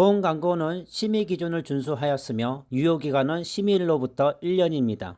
보험 광고는 심의 기준을 준수하였으며 유효 기간은 심의일로부터 1년입니다.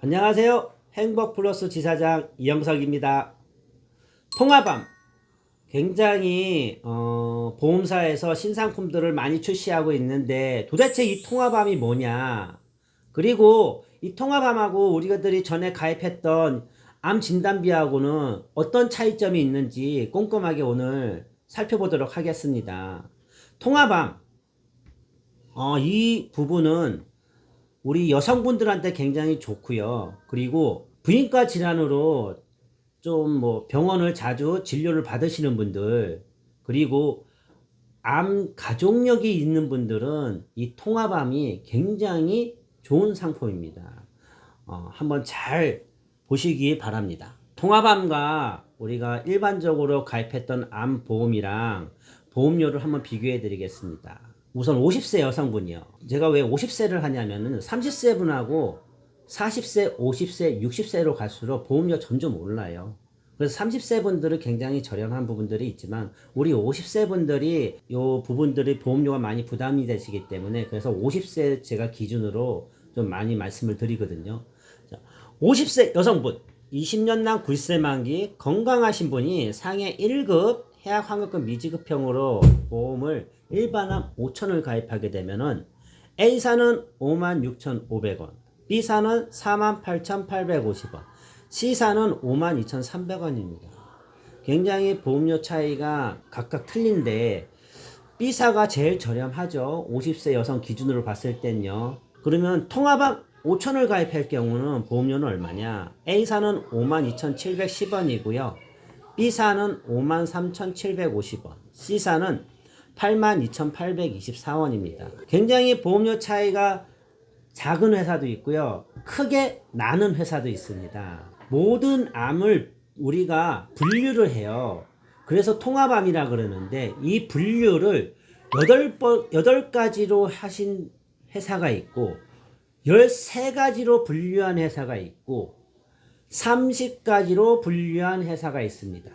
안녕하세요. 행복 플러스 지사장 이영석입니다. 통화밤 굉장히 어, 보험사에서 신상품들을 많이 출시하고 있는데 도대체 이 통화밤이 뭐냐? 그리고 이 통화밤하고 우리들이 전에 가입했던 암 진단비하고는 어떤 차이점이 있는지 꼼꼼하게 오늘 살펴보도록 하겠습니다. 통화밤 어, 이 부분은 우리 여성분들한테 굉장히 좋고요. 그리고 부인과 질환으로 좀 뭐 병원을 자주 진료를 받으시는 분들 그리고 암 가족력이 있는 분들은 이 통화밤이 굉장히 좋은 상품입니다. 어, 한번 잘 보시기 바랍니다. 통화밤과 우리가 일반적으로 가입했던 암 보험이랑 보험료를 한번 비교해 드리겠습니다. 우선 50세 여성분이요. 제가 왜 50세를 하냐면은 30세 분하고 40세, 50세, 60세로 갈수록 보험료 점점 올라요. 그래서 30세 분들은 굉장히 저렴한 부분들이 있지만 우리 50세 분들이 요 부분들이 보험료가 많이 부담이 되시기 때문에 그래서 50세 제가 기준으로 좀 많이 말씀을 드리거든요. 자, 50세 여성분 20년당 굴세 만기 건강하신 분이 상해 1급 해약 환급금 미지급형으로 보험을 일반암 5천을 가입하게 되면은 A사는 56,500원, B사는 48,850원, C사는 52,300원입니다. 굉장히 보험료 차이가 각각 틀린데 B사가 제일 저렴하죠. 50세 여성 기준으로 봤을 땐요. 그러면 통화방 5천을 가입할 경우는 보험료는 얼마냐? A사는 52,710원이고요. B사는 53,750원, C사는 82,824원입니다. 굉장히 보험료 차이가 작은 회사도 있고요. 크게 나는 회사도 있습니다. 모든 암을 우리가 분류를 해요. 그래서 통합암이라 그러는데 이 분류를 8번, 8가지로 하신 회사가 있고 13가지로 분류한 회사가 있고 30가지로 분류한 회사가 있습니다.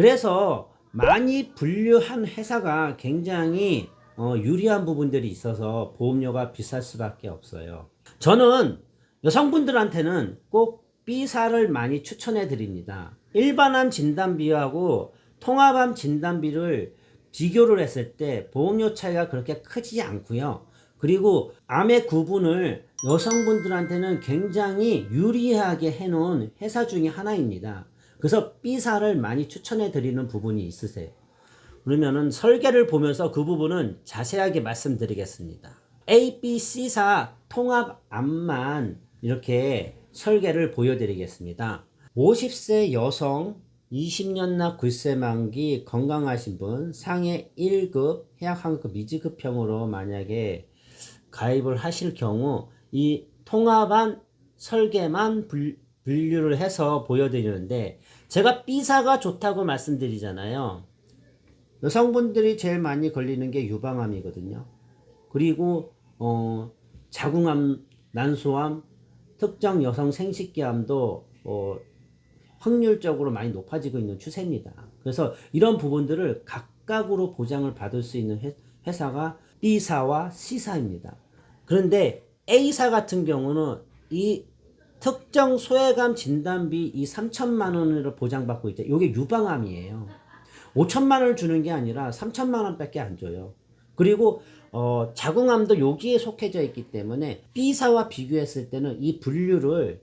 그래서 많이 분류한 회사가 굉장히 어, 유리한 부분들이 있어서 보험료가 비쌀 수밖에 없어요. 저는 여성분들한테는 꼭 B사를 많이 추천해 드립니다. 일반암 진단비하고 통합암 진단비를 비교를 했을 때 보험료 차이가 그렇게 크지 않고요. 그리고 암의 구분을 여성분들한테는 굉장히 유리하게 해놓은 회사 중에 하나입니다. 그래서 B사를 많이 추천해 드리는 부분이 있으세요. 그러면은 설계를 보면서 그 부분은 자세하게 말씀드리겠습니다. A, B, C사 통합 암만 이렇게 설계를 보여드리겠습니다. 50세 여성 20년 납 굴세 만기 건강하신 분 상해 1급 해약 환급 미지급형으로 만약에 가입을 하실 경우 이 통합한 설계만 분, 분류를 해서 보여드리는데 제가 B사가 좋다고 말씀드리잖아요. 여성분들이 제일 많이 걸리는 게 유방암이거든요. 그리고 어, 자궁암, 난소암, 특정 여성 생식기암도 어, 확률적으로 많이 높아지고 있는 추세입니다. 그래서 이런 부분들을 각각으로 보장을 받을 수 있는 회, 회사가 B사와 C사입니다. 그런데 A사 같은 경우는 이 특정 소외감 진단비 이 3천만 원으로 보장받고 있죠. 이게 유방암이에요. 5천만 원을 주는 게 아니라 3천만 원밖에 안 줘요. 그리고 어, 자궁암도 여기에 속해져 있기 때문에 B사와 비교했을 때는 이 분류를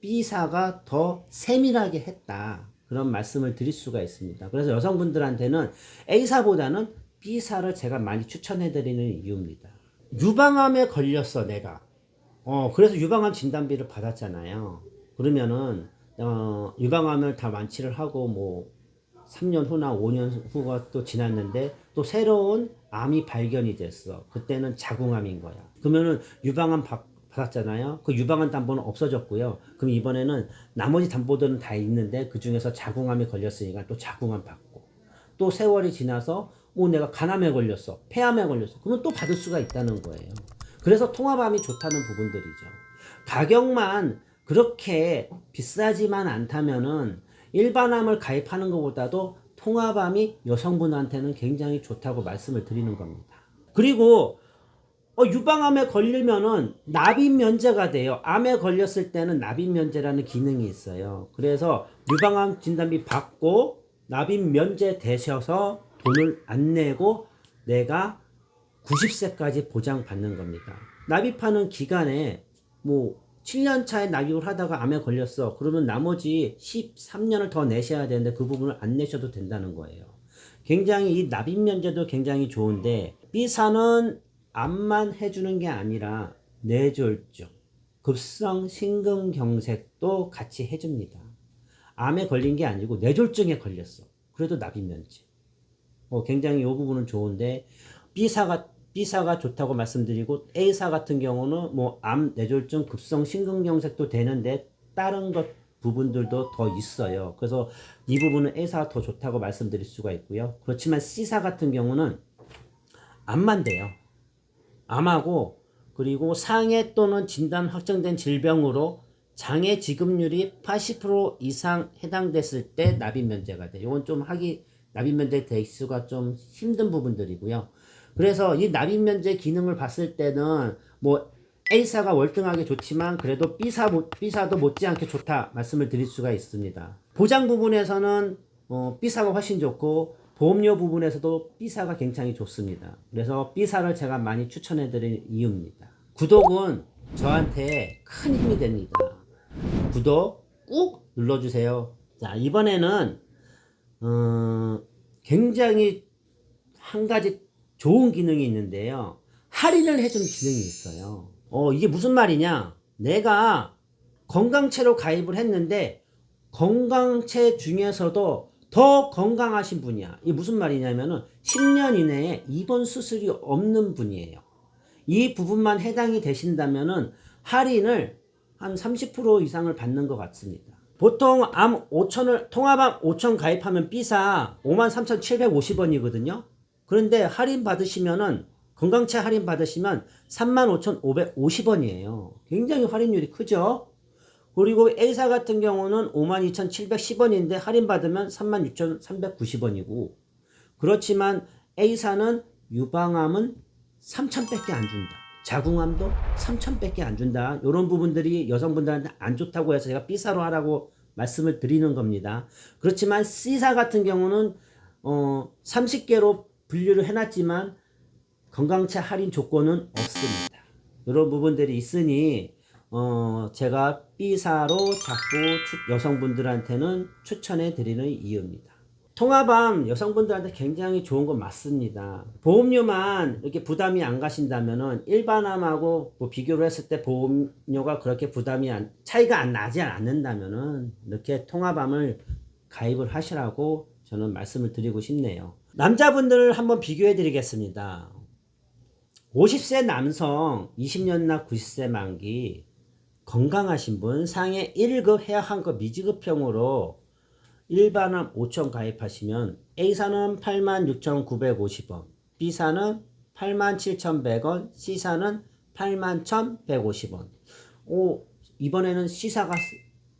B사가 더 세밀하게 했다. 그런 말씀을 드릴 수가 있습니다. 그래서 여성분들한테는 A사보다는 B사를 제가 많이 추천해 드리는 이유입니다. 유방암에 걸렸어, 내가. 어, 그래서 유방암 진단비를 받았잖아요. 그러면은, 어, 유방암을 다 완치를 하고, 뭐, 3년 후나 5년 후가 또 지났는데, 또 새로운 암이 발견이 됐어. 그때는 자궁암인 거야. 그러면은 유방암 받, 받았잖아요. 그 유방암 담보는 없어졌고요. 그럼 이번에는 나머지 담보들은 다 있는데, 그 중에서 자궁암이 걸렸으니까 또 자궁암 받고, 또 세월이 지나서, 오, 내가 간암에 걸렸어. 폐암에 걸렸어. 그러면 또 받을 수가 있다는 거예요. 그래서 통합암이 좋다는 부분들이죠. 가격만 그렇게 비싸지만 않다면은 일반암을 가입하는 것보다도 통화밤이 여성분한테는 굉장히 좋다고 말씀을 드리는 겁니다. 그리고 어, 유방암에 걸리면은 납입 면제가 돼요. 암에 걸렸을 때는 납입 면제라는 기능이 있어요. 그래서 유방암 진단비 받고 납입 면제 되셔서 돈을 안 내고 내가 90세까지 보장받는 겁니다. 납입하는 기간에 뭐 7년 차에 납입을 하다가 암에 걸렸어. 그러면 나머지 13년을 더 내셔야 되는데 그 부분을 안 내셔도 된다는 거예요. 굉장히 이 납입 면제도 굉장히 좋은데 B사는 암만 해주는 게 아니라 뇌졸중, 급성 심근경색도 같이 해줍니다. 암에 걸린 게 아니고 뇌졸중에 걸렸어. 그래도 납입 면제. 어, 굉장히 이 부분은 좋은데 B사가 B사가 좋다고 말씀드리고 A사 같은 경우는 뭐 암 뇌졸중 급성 심근경색도 되는데 다른 것 부분들도 더 있어요. 그래서 이 부분은 A사가 더 좋다고 말씀드릴 수가 있고요. 그렇지만 C사 같은 경우는 암만 돼요. 암하고 그리고 상해 또는 진단 확정된 질병으로 장애 지급률이 80% 이상 해당됐을 때 납입 면제가 돼. 이건 좀 하기 납입 면제 대수가 좀 힘든 부분들이고요. 그래서 이 납입 면제 기능을 봤을 때는 뭐 A사가 월등하게 좋지만 그래도 B사 B사도 못지않게 좋다 말씀을 드릴 수가 있습니다. 보장 부분에서는 어, B사가 훨씬 좋고 보험료 부분에서도 B사가 굉장히 좋습니다. 그래서 B사를 제가 많이 추천해 드릴 이유입니다. 구독은 저한테 큰 힘이 됩니다. 구독 꾹 눌러주세요. 자, 이번에는, 어, 굉장히 한 가지 좋은 기능이 있는데요. 할인을 해준 기능이 있어요. 어, 이게 무슨 말이냐? 내가 건강채로 가입을 했는데, 건강채 중에서도 더 건강하신 분이야. 이게 무슨 말이냐면은 10년 이내에 입원 수술이 없는 분이에요. 이 부분만 해당이 되신다면은 할인을 한 30% 이상을 받는 것 같습니다. 보통 암 5천을 통합암 5천 가입하면 B사 53,750원이거든요. 그런데 할인 받으시면은 건강채 할인 받으시면 35,550원이에요. 굉장히 할인율이 크죠? 그리고 A사 같은 경우는 52,710원인데 할인 받으면 36,390원이고 그렇지만 A사는 유방암은 3,000밖에 안 준다. 자궁암도 3,000밖에 안 준다. 이런 부분들이 여성분들한테 안 좋다고 해서 제가 B사로 하라고 말씀을 드리는 겁니다. 그렇지만 C사 같은 경우는 어 30개로 분류를 해놨지만 건강채 할인 조건은 없습니다. 이런 부분들이 있으니 어, 제가 B사로 자꾸 여성분들한테는 추천해 드리는 이유입니다. 통화밤 여성분들한테 굉장히 좋은 건 맞습니다. 보험료만 이렇게 부담이 안 가신다면은 일반암하고 뭐 비교를 했을 때 보험료가 그렇게 부담이 안, 차이가 안 나지 않는다면은 이렇게 통화밤을 가입을 하시라고 저는 말씀을 드리고 싶네요. 남자분들을 한번 비교해 드리겠습니다. 50세 남성, 20년 나 90세 만기, 건강하신 분 상해 1급 해약한 거 미지급형으로 일반암 5천 가입하시면 A사는 86,950원, B사는 87,100원, C사는 81,150원. 오, 이번에는 C사가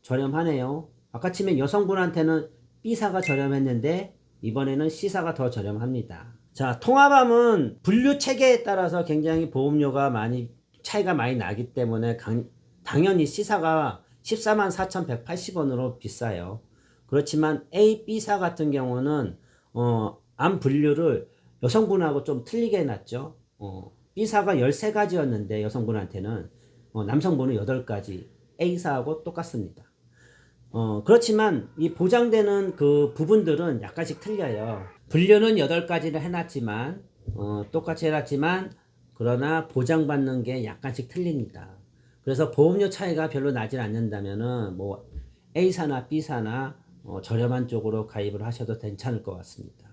저렴하네요. 아까 치면 여성분한테는 B사가 저렴했는데 이번에는 C사가 더 저렴합니다. 자, 통합암은 분류 체계에 따라서 굉장히 보험료가 많이 차이가 많이 나기 때문에 강, 당연히 C사가 14만 4,180원으로 비싸요. 그렇지만 A, B사 같은 경우는 어, 암 분류를 여성분하고 좀 틀리게 해놨죠. 어, B사가 13가지였는데 여성분한테는 어, 남성분은 8가지 A사하고 똑같습니다. 어, 그렇지만 이 보장되는 그 부분들은 약간씩 틀려요. 분류는 8가지를 해놨지만 어, 똑같이 해놨지만 그러나 보장받는 게 약간씩 틀립니다. 그래서 보험료 차이가 별로 나질 않는다면은 뭐 A사나 B사나 어, 저렴한 쪽으로 가입을 하셔도 괜찮을 것 같습니다.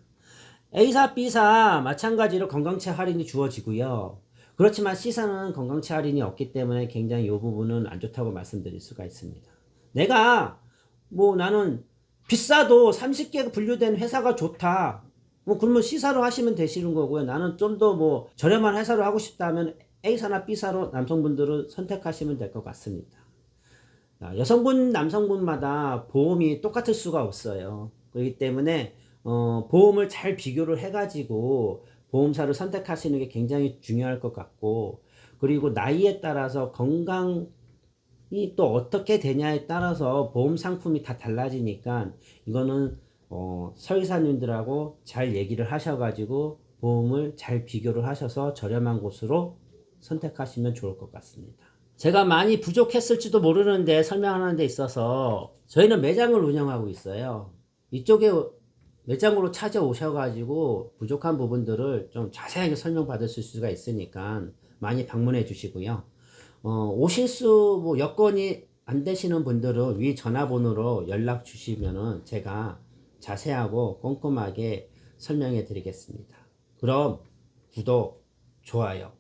A사, B사 마찬가지로 건강채 할인이 주어지고요. 그렇지만 C사는 건강채 할인이 없기 때문에 굉장히 이 부분은 안 좋다고 말씀드릴 수가 있습니다. 내가 뭐 나는 비싸도 30개 분류된 회사가 좋다. 뭐 그러면 C사로 하시면 되시는 거고요. 나는 좀 더 뭐 저렴한 회사로 하고 싶다면 A사나 B사로 남성분들은 선택하시면 될 것 같습니다. 여성분, 남성분마다 보험이 똑같을 수가 없어요. 그렇기 때문에 어, 보험을 잘 비교를 해가지고 보험사를 선택하시는 게 굉장히 중요할 것 같고 그리고 나이에 따라서 건강 이 또 어떻게 되냐에 따라서 보험 상품이 다 달라지니까 이거는 어, 설계사님들하고 잘 얘기를 하셔가지고 보험을 잘 비교를 하셔서 저렴한 곳으로 선택하시면 좋을 것 같습니다. 제가 많이 부족했을지도 모르는데 설명하는 데 있어서 저희는 매장을 운영하고 있어요. 이쪽에 매장으로 찾아오셔가지고 부족한 부분들을 좀 자세하게 설명받으실 수가 있으니까 많이 방문해 주시고요. 어, 오실 수, 뭐, 여건이 안 되시는 분들은 위 전화번호로 연락 주시면은 제가 자세하고 꼼꼼하게 설명해 드리겠습니다. 그럼 구독, 좋아요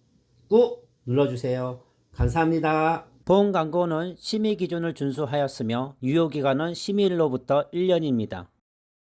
꾹 눌러주세요. 감사합니다. 보험 광고는 심의 기준을 준수하였으며 유효 기간은 심의일로부터 1년입니다.